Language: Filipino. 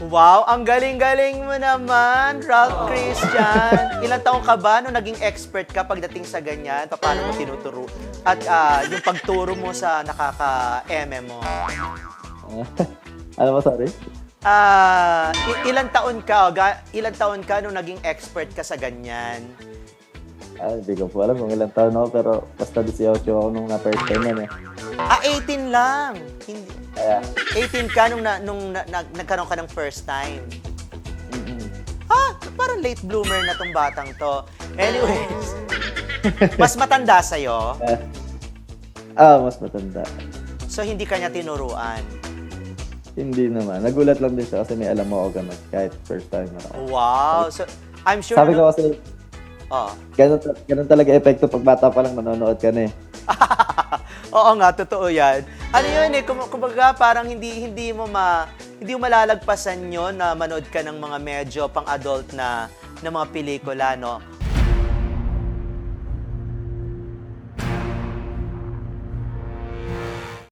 Wow, ang galing-galing mo naman, Ralph Christian. Ilang taong ka ba nung naging expert ka pagdating sa ganyan? Paano mo tinuturo? At ah, yung pagturo mo sa nakaka-MM mo? ano ba, sorry? Ah, i- ilang taon ka? Ga- ilang taon ka nung naging expert ka sa ganyan? Ah, hindi ko po alam kung ilang taon ako, pero basta 18 ako nung na-first time yan eh. Ah, 18 lang. Hindi. Kaya, 18 ka nung, na, nung na, na- nagkaroon ka ng first time. mm Ah, parang late bloomer na tong batang to. Anyways, mas matanda sa'yo, ah, mas matanda. so hindi ka niya tinuruan. Hindi naman. Nagulat lang din siya kasi may alam mo ako ganun, kahit first time na ako. Wow. So, I'm sure... Sabi ko kasi, Oh. ganun, ganun talaga epekto pag bata pa lang manonood ka na eh. Oo nga, totoo yan. Ano yun eh, kum- kumbaga parang hindi hindi mo ma hindi mo malalagpasan yon na manood ka ng mga medyo pang-adult na na mga pelikula, no?